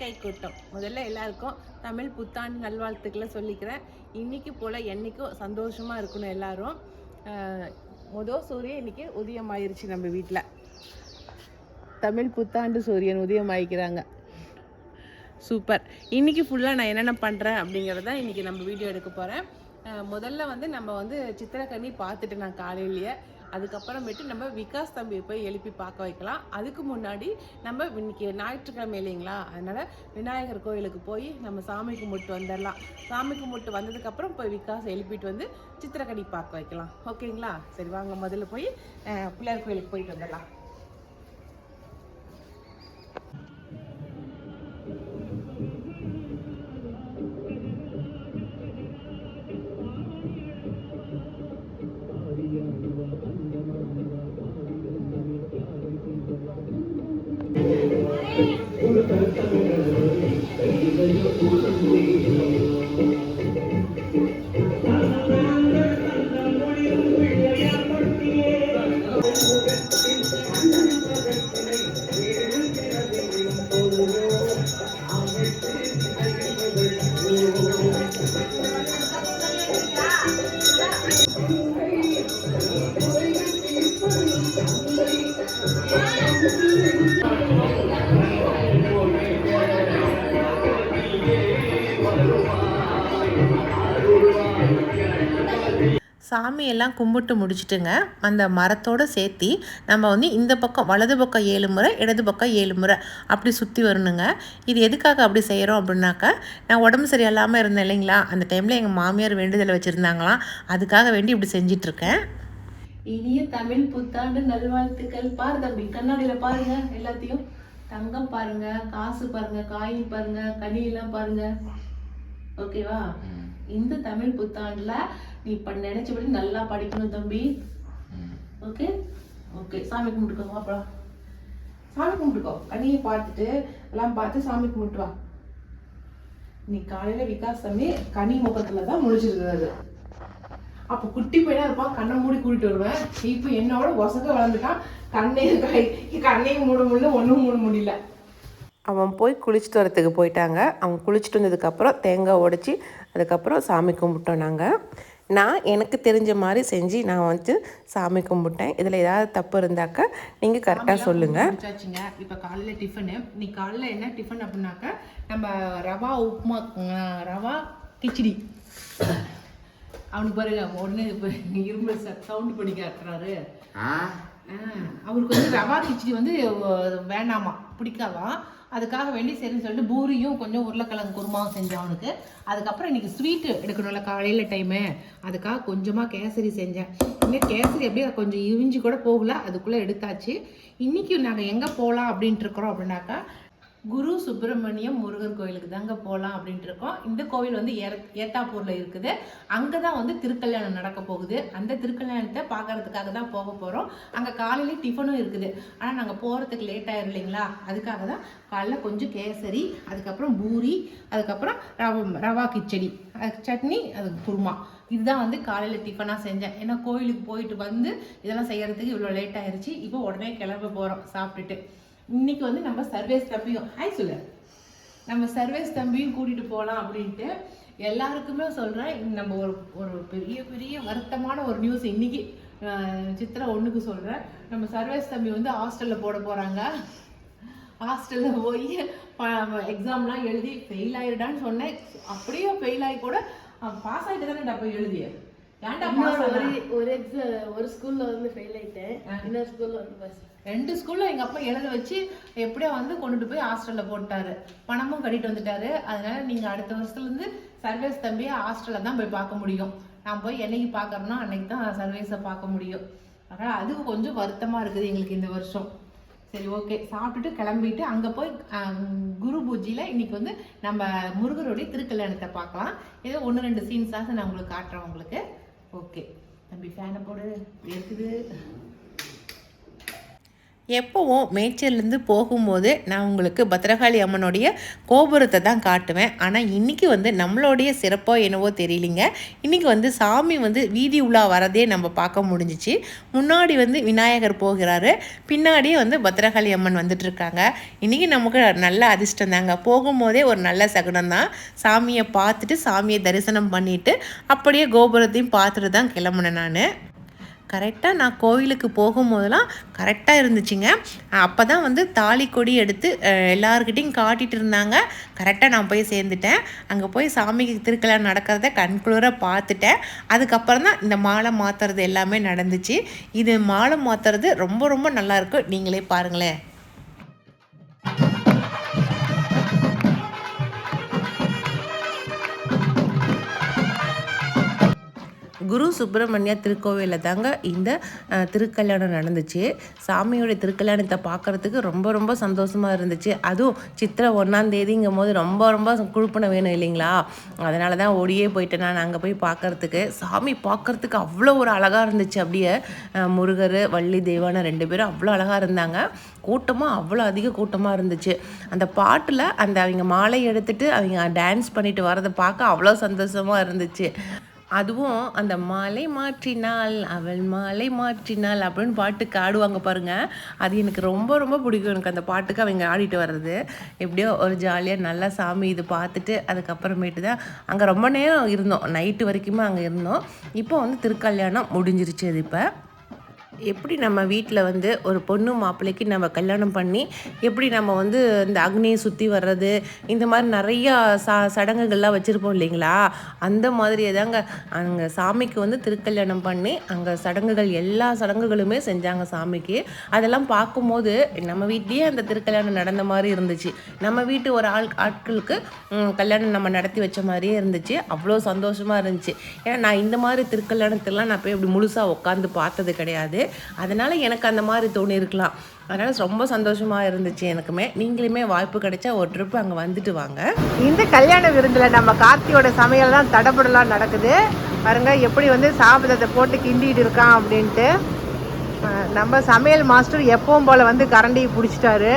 கை இது கூட்டம். முதல்ல எல்லாருக்கும் தமிழ் புத்தாண்டு நல்வாழ்த்துக்களை சொல்லிக்கிறேன். இன்னைக்கு போல் என்றைக்கும் சந்தோஷமாக இருக்கணும் எல்லாரும். மொதல் முதல் சூரியன் இன்னைக்கு உதயமாயிருச்சு நம்ம வீட்டில் தமிழ் புத்தாண்டு சூரியன் உதயமாயிக்கிறாங்க. சூப்பர். இன்னைக்கு ஃபுல்லாக நான் என்னென்ன பண்ணுறேன் அப்படிங்கிறத இன்னைக்கு நம்ம வீடியோ எடுக்க போகிறேன் முதல்ல வந்து நம்ம வந்து சித்திரக்கண்ணி பார்த்துட்டு நான் காலையிலேயே அதுக்கப்புறமேட்டு நம்ம விகாஸ் தம்பியை போய் எழுப்பி பார்க்க வைக்கலாம். அதுக்கு முன்னாடி நம்ம இன்னைக்கு ஞாயிற்றுக்கிழமை இல்லைங்களா? அதனால் விநாயகர் கோயிலுக்கு போய் நம்ம சாமி கும்பிட்டு வந்துடலாம். சாமி கும்பிட்டு வந்ததுக்கப்புறம் போய் விகாஸ் எழுப்பிட்டு வந்து சித்திரக்கடி பார்க்க வைக்கலாம். ஓகேங்களா? சரி வாங்க முதல்ல போய் பிள்ளையார் கோயிலுக்கு போயிட்டு வந்துடலாம். சாமியெல்லாம் கும்பிட்டு முடிச்சிட்டுங்க. அந்த மரத்தோடு சேர்த்தி நம்ம வந்து இந்த பக்கம் வலது பக்கம் ஏழு முறை இடது பக்கம் ஏழு முறை அப்படி சுற்றி வரணுங்க. இது எதுக்காக அப்படி செய்கிறோம் அப்படின்னாக்கா நான் உடம்பு சரியில்லாமல் இருந்தேன் இல்லைங்களா? அந்த டைமில் எங்கள் மாமியார் வேண்டுதலை வச்சுருந்தாங்களாம். அதுக்காக வேண்டி இப்படி செஞ்சிட்ருக்கேன் இனிய தமிழ் புத்தாண்டு நல்வாழ்த்துக்கள். பாரு தம்பி கண்ணாடியில பாருங்க எல்லாத்தையும். தங்கம் பாருங்க காசு பாருங்க காயின் பாருங்க கனியெல்லாம் பாருங்க. ஓகேவா? இந்த தமிழ் புத்தாண்டுல நீ இப்ப நினைச்சபடி நல்லா படிக்கணும் தம்பி. ஓகே? ஓகே சாமி கும்பிட்டுக்கோ அப்புறம் சாமி கும்பிட்டுக்கோ. கனியை பார்த்துட்டு எல்லாம் பார்த்து சாமி கும்பிட்டு வா. நீ காலையில விகாஸ் தம்பி கனி முகத்துல தான் முடிச்சிருக்கிறது அப்ப குட்டி பையனா இருப்பான் கண்ணை மூடி கூட்டிட்டு வருவேன். இப்போ என்னோட ஒசங்க வளர்ந்துட்டான். கண்ணையும் கை கண்ணையும் மூட முடியல ஒண்ணும் மூட முடியல. அவன் போய் குளிச்சுட்டு வரத்துக்கு போயிட்டாங்க. அவன் குளிச்சுட்டு வந்ததுக்கப்புறம் தேங்காய் உடைச்சி அதுக்கப்புறம் சாமி கும்பிட்டோம் நாங்கள் நான் எனக்கு தெரிஞ்ச மாதிரி செஞ்சு நான் வந்து சாமி கும்பிட்டேன். இதில் ஏதாவது தப்பு இருந்தாக்கா நீங்கள் கரெக்டாக சொல்லுங்கள் முடிச்சாச்சுங்க. இப்போ காலையில டிஃபனு நீ காலையில என்ன டிஃபன் அப்படின்னாக்கா நம்ம ரவா உப்புமா ரவா கிச்சடி. அவனுக்கு பாருங்க உடனே இரும்பு சவுண்ட் பண்ணி காட்டுறாரு. ஆ, அவருக்கு வந்து ரவா கிச்சடி வந்து வேண்டாமா பிடிக்காதான் அதுக்காக வேண்டி சரின்னு சொல்லிட்டு பூரியும் கொஞ்சம் உருளைக்கிழங்கு குருமாவும் செஞ்சேன் அவனுக்கு. அதுக்கப்புறம் இன்னைக்கு ஸ்வீட்டு எடுக்கணும்ல காலையில் டைமு அதுக்காக கொஞ்சமாக கேசரி செஞ்சேன். இன்னும் கேசரி அப்படியே கொஞ்சம் இவிஞ்சு கூட போகல அதுக்குள்ளே எடுத்தாச்சு. இன்னைக்கு நாங்கள் எங்கே போகலாம் அப்படின்ட்டு இருக்கிறோம் அப்படின்னாக்கா குரு சுப்பிரமணியம் முருகர் கோயிலுக்கு தாங்க போகலாம் அப்படின்ட்டு இருக்கோம். இந்த கோவில் வந்து ஏற ஏத்தாப்பூரில் இருக்குது. அங்கே தான் வந்து திருக்கல்யாணம் நடக்க போகுது. அந்த திருக்கல்யாணத்தை பார்க்கறதுக்காக தான் போக போகிறோம் அங்கே காலையிலேயே டிஃபனும் இருக்குது. ஆனால் நாங்கள் போகிறதுக்கு லேட் ஆயிரும் இல்லைங்களா? அதுக்காக தான் காலைல கொஞ்சம் கேசரி அதுக்கப்புறம் பூரி அதுக்கப்புறம் ரவா ரவா கிச்சடி அது சட்னி அது குருமா. இதுதான் வந்து காலையில் டிஃபனாக செஞ்சேன். ஏன்னா கோயிலுக்கு போயிட்டு வந்து இதெல்லாம் செய்கிறதுக்கு இவ்வளோ லேட் ஆயிடுச்சு இப்போ உடனே கிளம்ப போகிறோம் சாப்பிட்டுட்டு. இன்னைக்கு வந்து நம்ம சர்வேஸ் தம்பியும் ஹாய் சொல்லு. நம்ம சர்வேஸ் தம்பியும் கூட்டிட்டு போகலாம் அப்படின்ட்டு எல்லாருக்குமே சொல்கிறேன் நம்ம ஒரு ஒரு பெரிய பெரிய வருத்தமான ஒரு நியூஸ் இன்னைக்கு அஹ், சித்ரா ஒன்றுக்கு சொல்கிறேன் நம்ம சர்வேஸ் தம்பி வந்து ஹாஸ்டலில் போட போகிறாங்க ஹாஸ்டலில் போய் எக்ஸாம்லாம் எழுதி ஃபெயில் ஆயிடுடான்னு சொன்னேன். அப்படியே ஃபெயில் ஆகி கூட பாஸ் ஆகிட்டு தானே எழுதிய? ஏன்டா ஒரு ஒரு ஸ்கூல்ல வந்து ஃபெயில் ஆயிட்டேன். இன்னொரு ஸ்கூல்ல வந்து பாஸ் ரெண்டு ஸ்கூலில் எங்கள் அப்பா எழுத வச்சு எப்படியோ வந்து கொண்டுட்டு போய் ஹாஸ்டலில் போட்டாரு. பணமும் கட்டிட்டு வந்துட்டாரு. அதனால நீங்கள் அடுத்த வருஷத்துல இருந்து தம்பியை ஹாஸ்டலில் தான் போய் பார்க்க முடியும். நான் போய் என்னைக்கு பார்க்கறேனோ அன்னைக்கு தான் சர்வேஸை பார்க்க முடியும். அதனால் அது கொஞ்சம் வருத்தமாக இருக்குது எங்களுக்கு இந்த வருஷம். சரி ஓகே சாப்பிட்டுட்டு கிளம்பிட்டு அங்கே போய் குரு பூஜையில் இன்றைக்கி வந்து நம்ம முருகருடைய திருக்கல்யாணத்தை பார்க்கலாம். ஏதோ ஒன்று ரெண்டு சீன்ஸாக நான் உங்களுக்கு காட்டுறேன் உங்களுக்கு. ஓகே தம்பி ஃபேனை போடு. இருக்குது எப்போவும் மேய்ச்சல்லேருந்து போகும்போது நான் உங்களுக்கு பத்ரகாளி அம்மனுடைய கோபுரத்தை தான் காட்டுவேன். ஆனால் இன்றைக்கி வந்து நம்மளுடைய சிறப்போ என்னவோ தெரியலிங்க. இன்றைக்கி வந்து சாமி வந்து வீதி உலா வரதே நம்ம பார்க்க முடிஞ்சிச்சு. முன்னாடி வந்து விநாயகர் போகிறாரு. பின்னாடியே வந்து பத்ரகாளி அம்மன் வந்துட்டுருக்காங்க இன்றைக்கி நமக்கு நல்ல அதிர்ஷ்டம் தாங்க. போகும்போதே ஒரு நல்ல சகுனம் தான். சாமியை பார்த்துட்டு சாமியை தரிசனம் பண்ணிவிட்டு அப்படியே கோபுரத்தையும் பார்த்துட்டு தான் கிளம்புனேன் நான். கரெக்டாக நான் கோவிலுக்கு போகும்போதெல்லாம் கரெக்டாக இருந்துச்சுங்க. அப்போ தான் வந்து தாலி கொடி எடுத்து எல்லாருக்கிட்டையும் காட்டிகிட்டு இருந்தாங்க. கரெக்டாக நான் போய் சேர்ந்துட்டேன். அங்கே போய் சாமிக்கு திருக்கல்யாணம் நடக்கிறத கண்குளிர பார்த்துட்டேன். அதுக்கப்புறம் தான் இந்த மாலை மாற்றுறது எல்லாமே நடந்துச்சு. இது மாலை மாற்றுறது ரொம்ப ரொம்ப நல்லாயிருக்கும் நீங்களே பாருங்களேன். குரு சுப்பிரமணியா திருக்கோவிலில் தாங்க இந்த திருக்கல்யாணம் நடந்துச்சு. சாமியோடைய திருக்கல்யாணத்தை பார்க்குறதுக்கு ரொம்ப ரொம்ப சந்தோஷமாக இருந்துச்சு. அதுவும் சித்திரை ஒன்றாம் தேதிங்கும் போது ரொம்ப ரொம்ப குழுப்பின வேணும் இல்லைங்களா? அதனால தான் ஓடியே போயிட்டேன் நான் அங்கே போய் பார்க்கறதுக்கு. சாமி பார்க்கறதுக்கு அவ்வளோ ஒரு அழகாக இருந்துச்சு அப்படியே. முருகர் வள்ளி தெய்வான ரெண்டு பேரும் அவ்வளோ அழகாக இருந்தாங்க. கூட்டமாக அவ்வளோ அதிக கூட்டமாக இருந்துச்சு. அந்த பாட்டில் அந்த அவங்க மாலை எடுத்துகிட்டு அவங்க டான்ஸ் பண்ணிட்டு வரதை பார்க்க அவ்வளோ சந்தோஷமாக இருந்துச்சு. அதுவும் அந்த மாலை மாற்றினால் அவள் மாலை மாற்றினாள் அப்படின்னு பாட்டுக்கு ஆடுவாங்க பாருங்க. அது எனக்கு ரொம்ப ரொம்ப பிடிக்கும். எனக்கு அந்த பாட்டுக்கு அவங்க ஆடிட்டு வர்றது. எப்படியோ ஒரு ஜாலியாக நல்லா சாமி இது பார்த்துட்டு அதுக்கப்புறமேட்டு தான் அங்கே ரொம்ப நேரம் இருந்தோம். நைட்டு வரைக்குமே அங்கே இருந்தோம். இப்போ வந்து திருக்கல்யாணம் முடிஞ்சிருச்சு அது இப்போ. எப்படி நம்ம வீட்டில் வந்து ஒரு பொண்ணு மாப்பிள்ளைக்கு நம்ம கல்யாணம் பண்ணி எப்படி நம்ம வந்து இந்த அக்னியை சுற்றி வர்றது இந்த மாதிரி நிறையா ச சடங்குகள்லாம் வச்சுருப்போம் இல்லைங்களா? அந்த மாதிரியே தாங்க அங்கே சாமிக்கு வந்து திருக்கல்யாணம் பண்ணி அங்கே சடங்குகள் எல்லா சடங்குகளுமே செஞ்சாங்க சாமிக்கு. அதெல்லாம் பார்க்கும்போது நம்ம வீட்லேயே அந்த திருக்கல்யாணம் நடந்த மாதிரி இருந்துச்சு. நம்ம வீட்டு ஒரு ஆள் ஆட்களுக்கு கல்யாணம் நம்ம நடத்தி வச்ச மாதிரியே இருந்துச்சு. அவ்வளோ சந்தோஷமாக இருந்துச்சு. ஏன்னா நான் இந்த மாதிரி திருக்கல்யாணத்தெல்லாம் நான் போய் இப்படி முழுசாக உட்காந்து பார்த்தது கிடையாது. அதனால் எனக்கு அந்த மாதிரி தோணி இருக்கலாம். அதனால் ரொம்ப சந்தோஷமாக இருந்துச்சு எனக்குமே. நீங்களுமே வாய்ப்பு கிடைச்சா ஒரு ட்ரிப் அங்கே வந்துட்டு வாங்க. இந்த கல்யாண விருந்தில் நம்ம கார்த்தியோட சமையல் தான் தடபுடலாம் நடக்குது. பாருங்க எப்படி வந்து சாப்பிட்டதை போட்டு கிண்டிட்டு இருக்கான் அப்படின்ட்டு. நம்ம சமையல் மாஸ்டர் எப்பவும் போல வந்து கரண்டியை பிடிச்சிட்டாரு.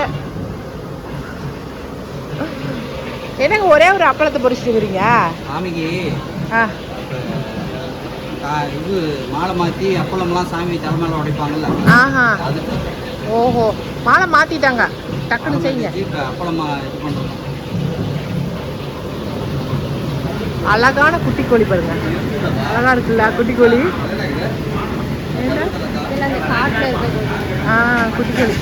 என்னங்க ஒரே ஒரு அப்பளத்தை பொரிச்சிட்டு இருக்கிறீங்க? ஆ. இது மாலை மாற்றி அப்பளம்லாம் சாமி தலைமையில உடைப்பாங்கல்ல. ஆஹா. ஓஹோ. மாலை மாத்திட்டாங்க. டக்குன்னு செய்யுங்க. அப்பளமா இது பண்ணுறோம் அழகான குட்டி கோழி பாருங்க. அழகா இருக்குல்ல குட்டி கோழி? ஆ குட்டி கோழி.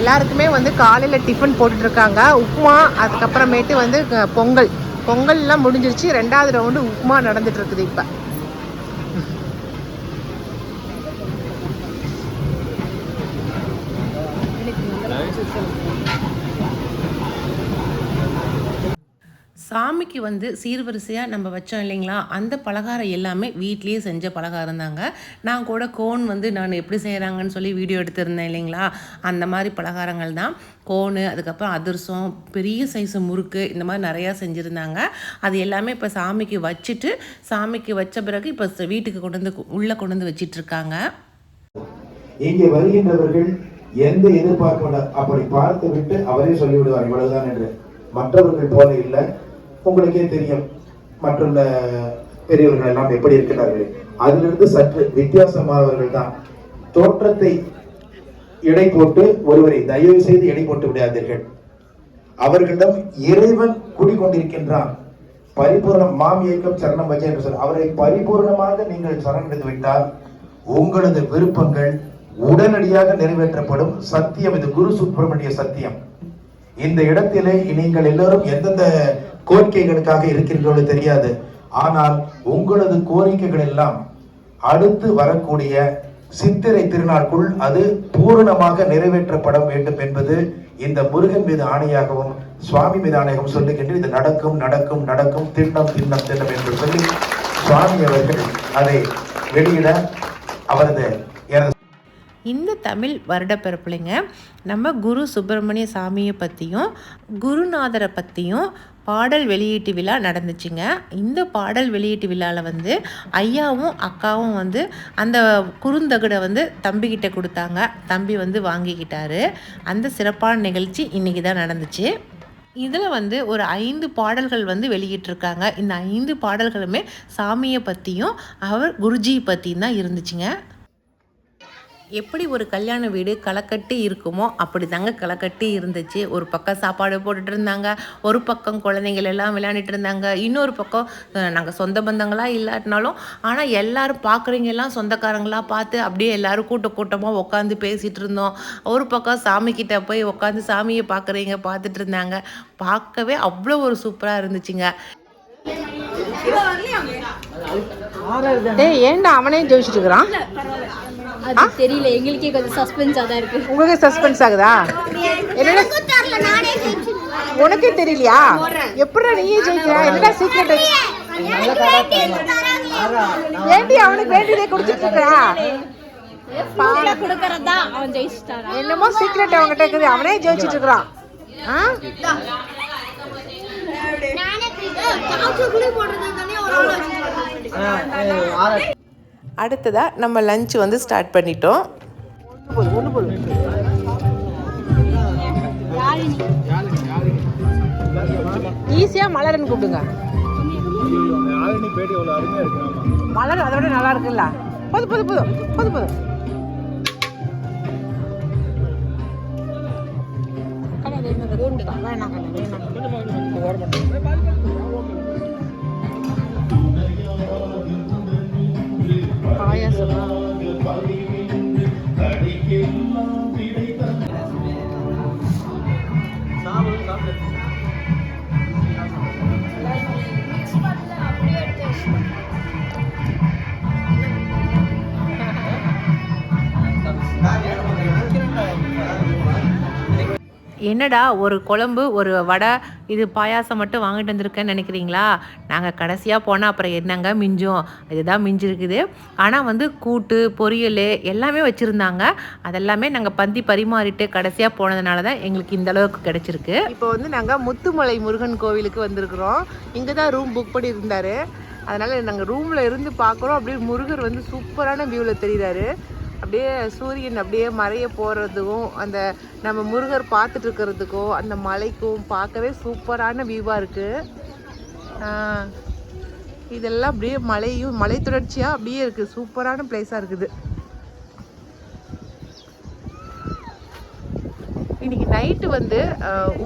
எல்லாருக்குமே வந்து காலையில் டிஃபன் போட்டுட்டு இருக்காங்க. உப்புமா அதுக்கப்புறமேட்டு வந்து பொங்கல். பொங்கல்லாம் முடிஞ்சிருச்சு. ரெண்டாவது ரவுண்டு உப்புமா நடந்துட்டு இருக்குது இப்போ. சாமிக்கு வந்து சீர்வரிசையாக நம்ம வச்சோம் இல்லைங்களா? அந்த பலகாரம் எல்லாமே வீட்லேயே செஞ்ச பலகாரம் தாங்க. நான் கூட கோன் வந்து நான் எப்படி செய்கிறாங்கன்னு சொல்லி வீடியோ எடுத்திருந்தேன் இல்லைங்களா? அந்த மாதிரி பலகாரங்கள் தான். கோனு அதுக்கப்புறம் அதிரசம் பெரிய சைஸு முறுக்கு இந்த மாதிரி நிறையா செஞ்சுருந்தாங்க. அது எல்லாமே இப்போ சாமிக்கு வச்சுட்டு சாமிக்கு வச்ச பிறகு இப்போ வீட்டுக்கு கொண்டு வந்து உள்ளே கொண்டு வந்து வச்சிட்டு இருக்காங்க இங்கே வருகின்றவர்கள் எந்த எதிர்பார்ப்பு அப்படி பார்த்து விட்டு அவரே சொல்லிவிடுவார் இவ்வளவுதான் என்று. மற்றவர்கள் போல இல்லை. உங்களுக்கே தெரியும் மற்றுள்ள பெரியவர்கள் எல்லாம் எப்படி இருக்கிறார்கள் அதிலிருந்து சற்று வித்தியாசமானவர்கள் தான். தோற்றத்தை எடை போட்டு ஒருவரை தயவு செய்து எடை போட்டு விடாதீர்கள். அவர்களிடம் இறைவன் குடிகொண்டிருக்கின்றான். பரிபூர்ணம் மாம் இயக்கம் சரணம் வச்ச என்று சொல் அவரை பரிபூர்ணமாக நீங்கள் சரணடைந்து விட்டால் உங்களது விருப்பங்கள் உடனடியாக நிறைவேற்றப்படும் சத்தியம். இது குரு சுப்பிரமணிய சத்தியம். இந்த இடத்திலே நீங்கள் எல்லோரும் எந்தெந்த கோரிக்கைகளுக்காக இருக்கிறீர்களோ தெரியாது. ஆனால் உங்களது கோரிக்கைகள் எல்லாம் அடுத்து வரக்கூடிய சித்திரை திருநாளுக்குள் அது பூரணமாக நிறைவேற்றப்பட வேண்டும் என்பது இந்த முருகன் மீது ஆணையாகவும் சுவாமி மீது ஆணையாகவும் சொல்லுகின்ற இது நடக்கும் நடக்கும் நடக்கும் திண்ணம் திண்ணம் திண்ணம் என்று சொல்லி சுவாமி அவர்கள் அதை வெளியிட அவரது இந்த தமிழ் வருடப்பிறப்புலைங்க நம்ம குரு சுப்பிரமணிய சாமியை பற்றியும் குருநாதரை பற்றியும் பாடல் வெளியீட்டு விழா நடந்துச்சுங்க. இந்த பாடல் வெளியீட்டு விழாவில் வந்து ஐயாவும் அக்காவும் வந்து அந்த குறுந்தகடை வந்து தம்பிக்கிட்ட கொடுத்தாங்க. தம்பி வந்து வாங்கிக்கிட்டாரு. அந்த சிறப்பான நிகழ்ச்சி இன்றைக்கி தான் நடந்துச்சு. இதில் வந்து ஒரு ஐந்து பாடல்கள் வந்து வெளியிட்டிருக்காங்க. இந்த ஐந்து பாடல்களுமே சாமியை பற்றியும் அவர் குருஜி பற்றியும் தான் இருந்துச்சுங்க. எப்படி ஒரு கல்யாண வீடு களக்கட்டி இருக்குமோ அப்படி தாங்க களக்கட்டி இருந்துச்சு. ஒரு பக்கம் சாப்பாடு போட்டுட்டு இருந்தாங்க ஒரு பக்கம் குழந்தைங்கள் எல்லாம் விளையாண்டுட்டு இருந்தாங்க இன்னொரு பக்கம் நாங்கள் சொந்த பந்தங்களாக இல்லாட்டினாலும் ஆனால் எல்லாரும் பார்க்குறவங்க எல்லாம் சொந்தக்காரங்களா பார்த்து அப்படியே எல்லாரும் கூட்ட கூட்டமாக உட்காந்து பேசிகிட்டு இருந்தோம். ஒரு பக்கம் சாமிக்கிட்ட போய் உட்காந்து சாமியை பார்க்குறவங்க பார்த்துட்டு இருந்தாங்க. பார்க்கவே அவ்வளோ ஒரு சூப்பராக இருந்துச்சுங்க. டேய் ஏன்டா அவனே இருக்கிறான்? அது தெரியல. எங்களுக்கே கொஞ்சம் சஸ்பென்ஸா தான் இருக்கு. உங்களுக்கு சஸ்பென்ஸ் ஆகுதா? என்னடா? உனக்கே தெரியலையா? எப்படிடா நீயே ஜெயிக்கிற? என்னடா சீக்கிரட் ஏண்டி அவனுக்கு வேண்டியதே கொடுத்துட்டு இருக்கா? கொடுக்கறதா? அவன் ஜெயிச்சிட்டாரா என்னமோ சீக்ரெட் அவன்கிட்ட இருக்குது. அவனே ஜெயிச்சிட்டு இருக்கிறான். ஆ? அடுத்ததாக நம்ம லஞ்ச் வந்து ஸ்டார்ட் பண்ணிட்டோம். ஈஸியா மலர்னு கூப்பிடுங்க. மலர் அதை விட நல்லா இருக்குல்ல. போது போது போது போதும் வேணாம் வேணாம் பாயாசமா? என்னடா ஒரு குழம்பு ஒரு வடை இது பாயாசம் மட்டும் வாங்கிட்டு வந்திருக்கேன்னு நினைக்கிறீங்களா? நாங்கள் கடைசியாக போனால் அப்புறம் என்னங்க மிஞ்சும்? இதுதான் மிஞ்சிருக்குது. ஆனால் வந்து கூட்டு பொரியல் எல்லாமே வச்சுருந்தாங்க. அதெல்லாமே நாங்கள் பந்தி பரிமாறிட்டு கடைசியாக போனதுனால தான் எங்களுக்கு இந்த அளவுக்கு கிடச்சிருக்கு. இப்போ வந்து நாங்கள் முத்துமலை முருகன் கோவிலுக்கு வந்திருக்கிறோம். இங்கே தான் ரூம் புக் பண்ணியிருந்தாரு. அதனால் நாங்கள் ரூமில் இருந்து பார்க்குறோம். அப்படியே முருகர் வந்து சூப்பரான வியூவில் தெரிகிறாரு அப்படியே சூரியன் அப்படியே மறைய போகிறதுக்கும் அந்த நம்ம முருகர் பார்த்துட்டு இருக்கிறதுக்கும் அந்த மலைக்கும் பார்க்கவே சூப்பரான வியூவாக இருக்குது இதெல்லாம் அப்படியே மலையும் மலை தொடர்ச்சியாக அப்படியே இருக்குது சூப்பரான பிளேஸாக இருக்குது. இன்னைக்கு நைட்டு வந்து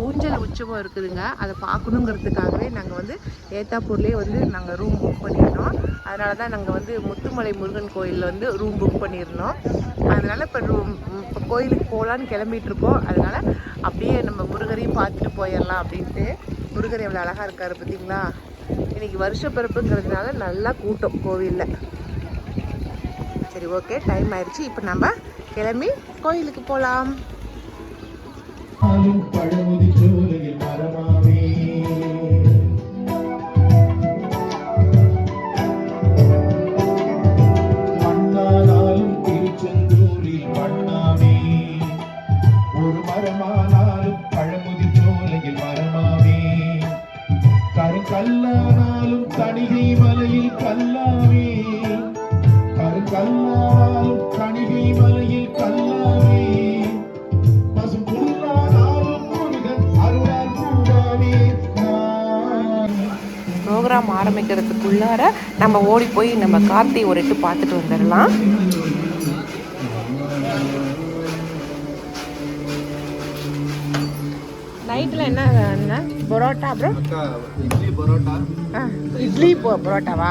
ஊஞ்சல் உற்சவம் இருக்குதுங்க. அதை பார்க்கணுங்கிறதுக்காகவே நாங்கள் வந்து ஏத்தாப்பூர்லேயே வந்து நாங்கள் ரூம் புக் பண்ணியிருந்தோம். அதனால தான் நாங்கள் வந்து முத்துமலை முருகன் கோயிலில் வந்து ரூம் புக் பண்ணியிருந்தோம். அதனால் இப்போ ரூம் இப்போ கோயிலுக்கு போகலான்னு கிளம்பிகிட்ருக்கோம் அதனால் அப்படியே நம்ம முருகரையும் பார்த்துட்டு போயிடலாம் அப்படின்ட்டு. முருகர் எவ்வளோ அழகாக இருக்காரு பார்த்தீங்களா? இன்னைக்கு வருஷ பிறப்புங்கிறதுனால நல்லா கூட்டம் கோவிலில். சரி ஓகே டைம் ஆயிடுச்சு. இப்போ நம்ம கிளம்பி கோயிலுக்கு போகலாம் பழமுதி சோலையில் மரமாவே மண்ணானாலும் திருச்செந்தூரில் மண்ணாவே ஒரு மரமானாலும் பழமுதி சோலையில் மரமாவே கருக்கல்லானாலும் தணிகை மலையில் கல்லாவே ப்ரோக்ராம் ஆரம்பிக்கிறதுக்குள்ளார நம்ம ஓடி போய் நம்ம கார்த்தி ஒரு எட்டு பார்த்துட்டு வந்துடலாம். நைட்டில் என்ன பரோட்டா அப்புறம்? இட்லி பரோட்டா. ஆ, இட்லி பரோட்டாவா?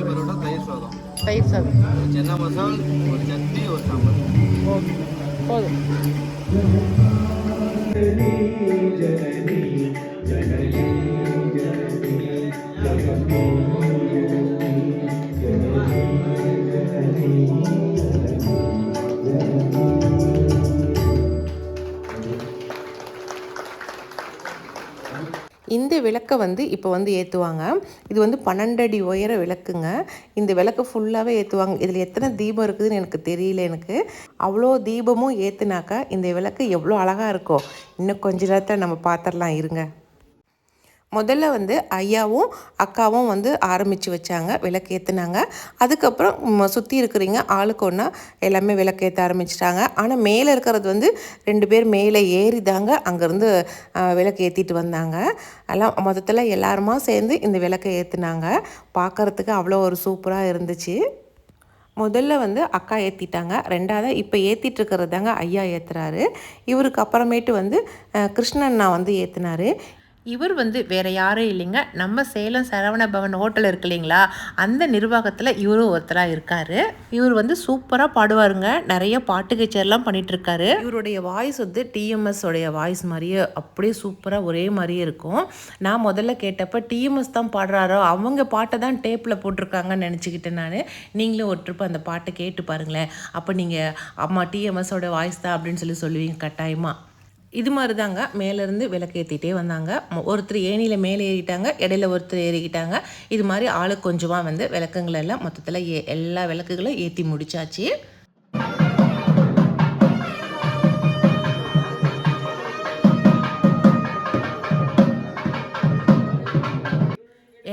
பரோட்டா தயிர் சாதம். தயிர் சாதம். சென்னா மசால் ஒரு சட்னி ஒரு சாம்பார். ஓகே. போதும். இந்த விளக்கை வந்து இப்போ வந்து ஏற்றுவாங்க இது வந்து பன்னெண்டு அடி உயர விளக்குங்க. இந்த விளக்கு ஃபுல்லாகவே ஏற்றுவாங்க இதில் எத்தனை தீபம் இருக்குதுன்னு எனக்கு தெரியல எனக்கு. அவ்வளோ தீபமும் ஏற்றுனாக்கா இந்த விளக்கு எவ்வளோ அழகாக இருக்கும் இன்னும் கொஞ்ச நேரத்தில் நம்ம பார்த்துடலாம் இருங்க. முதல்ல வந்து ஐயாவும் அக்காவும் வந்து ஆரம்பித்து வச்சாங்க விளக்கு ஏற்றுனாங்க அதுக்கப்புறம் சுற்றி இருக்கிறீங்க ஆளுக்கு ஒன்றா எல்லாமே விளக்கு ஏற்ற ஆரம்பிச்சிட்டாங்க. ஆனால் மேலே இருக்கிறது வந்து ரெண்டு பேர் மேலே ஏறி தாங்க அங்கேருந்து விளக்கு ஏற்றிட்டு வந்தாங்க. எல்லாம் மொத்தத்தில் எல்லாருமா சேர்ந்து இந்த விளக்கை ஏற்றுனாங்க பார்க்குறதுக்கு அவ்வளோ ஒரு சூப்பராக இருந்துச்சு. முதல்ல வந்து அக்கா ஏற்றிட்டாங்க ரெண்டாவது இப்போ ஏற்றிட்டு இருக்கிறது தாங்க ஐயா ஏற்றுறாரு இவருக்கு அப்புறமேட்டு வந்து கிருஷ்ணண்ணா வந்து ஏற்றுனாரு இவர் வந்து வேற யாரும் இல்லைங்க. நம்ம சேலம் சரவண பவன் ஹோட்டல் இருக்கு இல்லைங்களா? அந்த நிர்வாகத்தில் இவரும் ஒருத்தராக இருக்காரு. இவர் வந்து சூப்பராக பாடுவாருங்க. நிறைய பாட்டு கச்சேரிலாம் பண்ணிட்டு இருக்காரு இவருடைய வாய்ஸ் வந்து டிஎம்எஸ் உடைய வாய்ஸ் மாதிரியே அப்படியே சூப்பராக ஒரே மாதிரியே இருக்கும். நான் முதல்ல கேட்டப்ப டிஎம்எஸ் தான் பாடுறாரோ அவங்க பாட்டை தான் டேப்பில் போட்டிருக்காங்கன்னு நினச்சிக்கிட்டேன் நான். நீங்களும் ஒரு ட்ரிப் அந்த பாட்டை கேட்டு பாருங்களேன். அப்போ நீங்கள் அம்மா டிஎம்எஸோட வாய்ஸ் தான் அப்படின்னு சொல்லி சொல்லுவீங்க கட்டாயமாக இது மாதிரி தாங்க மேலேருந்து விளக்கு ஏற்றிட்டே வந்தாங்க ஒருத்தர் ஏணியில் மேலே ஏறிட்டாங்க இடையில ஒருத்தர் ஏறிக்கிட்டாங்க. இது மாதிரி ஆளுக்கு கொஞ்சமாக வந்து விளக்குங்களெல்லாம் மொத்தத்தில் ஏ எல்லா விளக்குகளும் ஏற்றி முடிச்சாச்சு.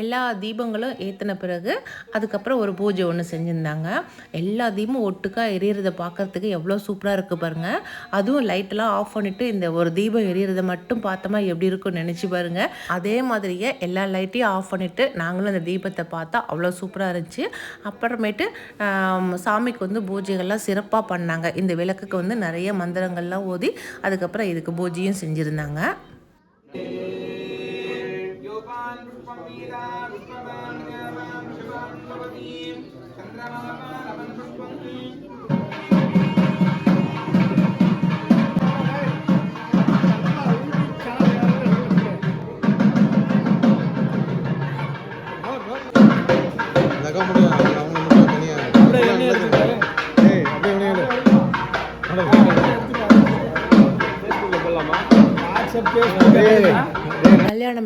எல்லா தீபங்களும் ஏற்றின பிறகு அதுக்கப்புறம் ஒரு பூஜை ஒன்று செஞ்சுருந்தாங்க. எல்லா தீபமும் ஒட்டுக்காக எரியறதை பார்க்கறதுக்கு எவ்வளோ சூப்பராக இருக்குது பாருங்கள் அதுவும் லைட்டெல்லாம் ஆஃப் பண்ணிவிட்டு இந்த ஒரு தீபம் எரியறதை மட்டும் பார்த்தோமா எப்படி இருக்கும்னு நினச்சி பாருங்க. அதே மாதிரியே எல்லா லைட்டையும் ஆஃப் பண்ணிவிட்டு நாங்களும் அந்த தீபத்தை பார்த்தா அவ்வளோ சூப்பராக இருந்துச்சு. அப்புறமேட்டு சாமிக்கு வந்து பூஜைகள்லாம் சிறப்பாக பண்ணாங்க. இந்த விளக்குக்கு வந்து நிறைய மந்திரங்கள்லாம் ஓதி அதுக்கப்புறம் இதுக்கு பூஜையும் செஞ்சுருந்தாங்க.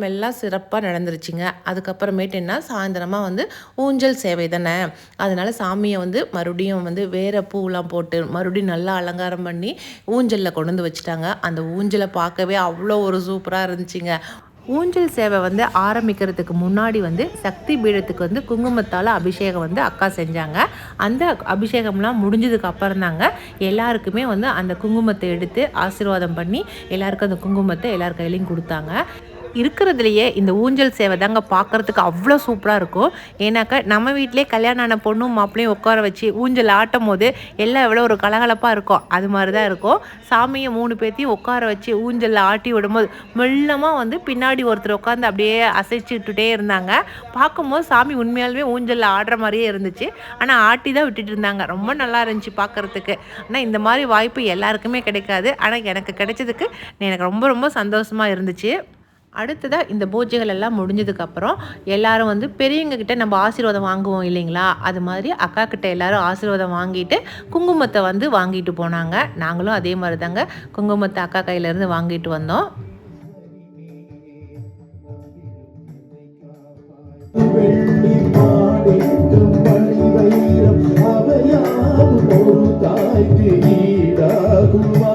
கல்யாணம் எல்லாம் சிறப்பாக நடந்துருச்சுங்க. அதுக்கப்புறமேட்டு என்ன? சாயந்தரமாக வந்து ஊஞ்சல் சேவை தானே? அதனால் சாமியை வந்து மறுபடியும் வந்து வேற பூலாம் போட்டு மறுபடியும் நல்லா அலங்காரம் பண்ணி ஊஞ்சலில் கொண்டு வந்து வச்சுட்டாங்க. அந்த ஊஞ்சலை பார்க்கவே அவ்வளோ ஒரு சூப்பராக இருந்துச்சுங்க. ஊஞ்சல் சேவை வந்து ஆரம்பிக்கிறதுக்கு முன்னாடி வந்து சக்தி பீடத்துக்கு வந்து குங்குமத்தால் அபிஷேகம் வந்து அக்கா செஞ்சாங்க. அந்த அபிஷேகம்லாம் முடிஞ்சதுக்கு அப்புறம் தாங்க எல்லாருக்குமே வந்து அந்த குங்குமத்தை எடுத்து ஆசீர்வாதம் பண்ணி எல்லாருக்கும் அந்த குங்குமத்தை எல்லார் கையிலையும் கொடுத்தாங்க. இருக்கிறதுலையே இந்த ஊஞ்சல் சேவை தாங்க பார்க்கறதுக்கு அவ்வளோ சூப்பராக இருக்கும். ஏன்னாக்கா நம்ம வீட்டிலே கல்யாணம் ஆன பொண்ணும் மாப்பிளையும் உட்கார வச்சு ஊஞ்சல் ஆட்டும் போது எல்லாம் எவ்வளோ ஒரு கலகலப்பாக இருக்கும். அது மாதிரி தான் இருக்கும். சாமியை மூணு பேர்த்தையும் உட்கார வச்சு ஊஞ்சலில் ஆட்டி விடும்போது மெல்லமாக வந்து பின்னாடி ஒருத்தர் உட்காந்து அப்படியே அசைச்சுட்டுட்டே இருந்தாங்க. பார்க்கும்போது சாமி உண்மையாலுமே ஊஞ்சலில் ஆடுற மாதிரியே இருந்துச்சு. ஆனால் ஆட்டி தான் விட்டுட்டு இருந்தாங்க. ரொம்ப நல்லா இருந்துச்சு பார்க்கறதுக்கு. ஆனால் இந்த மாதிரி வாய்ப்பு எல்லாருக்குமே கிடைக்காது. ஆனால் எனக்கு கிடைச்சதுக்கு எனக்கு ரொம்ப ரொம்ப சந்தோஷமாக இருந்துச்சு. அடுத்ததாக இந்த பூஜைகள் எல்லாம் முடிஞ்சதுக்கப்புறம் எல்லாரும் வந்து பெரியவங்க கிட்ட நம்ம ஆசீர்வாதம் வாங்குவோம் இல்லைங்களா? அது மாதிரி அக்கா கிட்ட எல்லாரும் ஆசீர்வாதம் வாங்கிட்டு குங்குமத்தை வந்து வாங்கிட்டு போனாங்க. நாங்களும் அதே மாதிரி தாங்க குங்குமத்தை அக்கா கையிலேருந்து வாங்கிட்டு வந்தோம். தாய்க்கு ஈடாகுமா?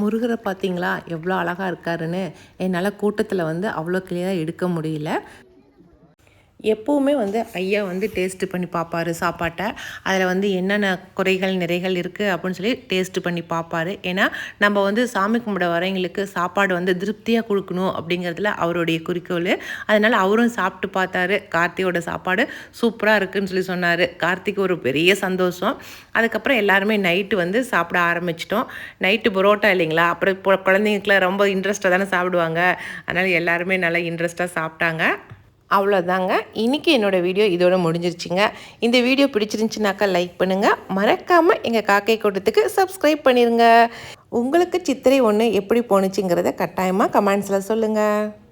முருகரை பார்த்தீங்களா? எவ்வளோ அழகாக இருக்காருன்னு. என்னால் கூட்டத்தில் வந்து அவ்வளோ கிளியராக எடுக்க முடியல. எப்போவுமே வந்து ஐயா வந்து டேஸ்ட்டு பண்ணி பார்ப்பாரு சாப்பாட்டை. அதில் வந்து என்னென்ன குறைகள் நிறைகள் இருக்குது அப்படின்னு சொல்லி டேஸ்ட்டு பண்ணி பார்ப்பாரு ஏன்னா நம்ம வந்து சாமி கும்பிட வரவங்களுக்கு சாப்பாடு வந்து திருப்தியாக கொடுக்கணும் அப்படிங்கிறதுல அவருடைய குறிக்கோள். அதனால் அவரும் சாப்பிட்டு பார்த்தாரு. கார்த்தியோட சாப்பாடு சூப்பராக இருக்குன்னு சொல்லி சொன்னார். கார்த்திக் ஒரு பெரிய சந்தோஷம். அதுக்கப்புறம் எல்லாருமே நைட்டு வந்து சாப்பிட ஆரம்பிச்சிட்டோம். நைட்டு பரோட்டா இல்லைங்களா? அப்புறம் இப்போ குழந்தைங்களுக்குலாம் ரொம்ப இன்ட்ரெஸ்ட்டாக தானே சாப்பிடுவாங்க. அதனால் எல்லாருமே நல்லா இன்ட்ரெஸ்ட்டாக சாப்பிட்டாங்க. அவ்வளோதாங்க இன்றைக்கி என்னோடய வீடியோ இதோட முடிஞ்சிருச்சுங்க. இந்த வீடியோ பிடிச்சிருந்துச்சுனாக்கா லைக் பண்ணுங்கள் மறக்காமல் எங்கள் காக்கை கூட்டத்துக்கு சப்ஸ்கிரைப் பண்ணிடுங்க உங்களுக்கு சித்திரை ஒன்று எப்படி போணுச்சுங்கிறத கட்டாயமாக கமெண்ட்ஸில் சொல்லுங்கள்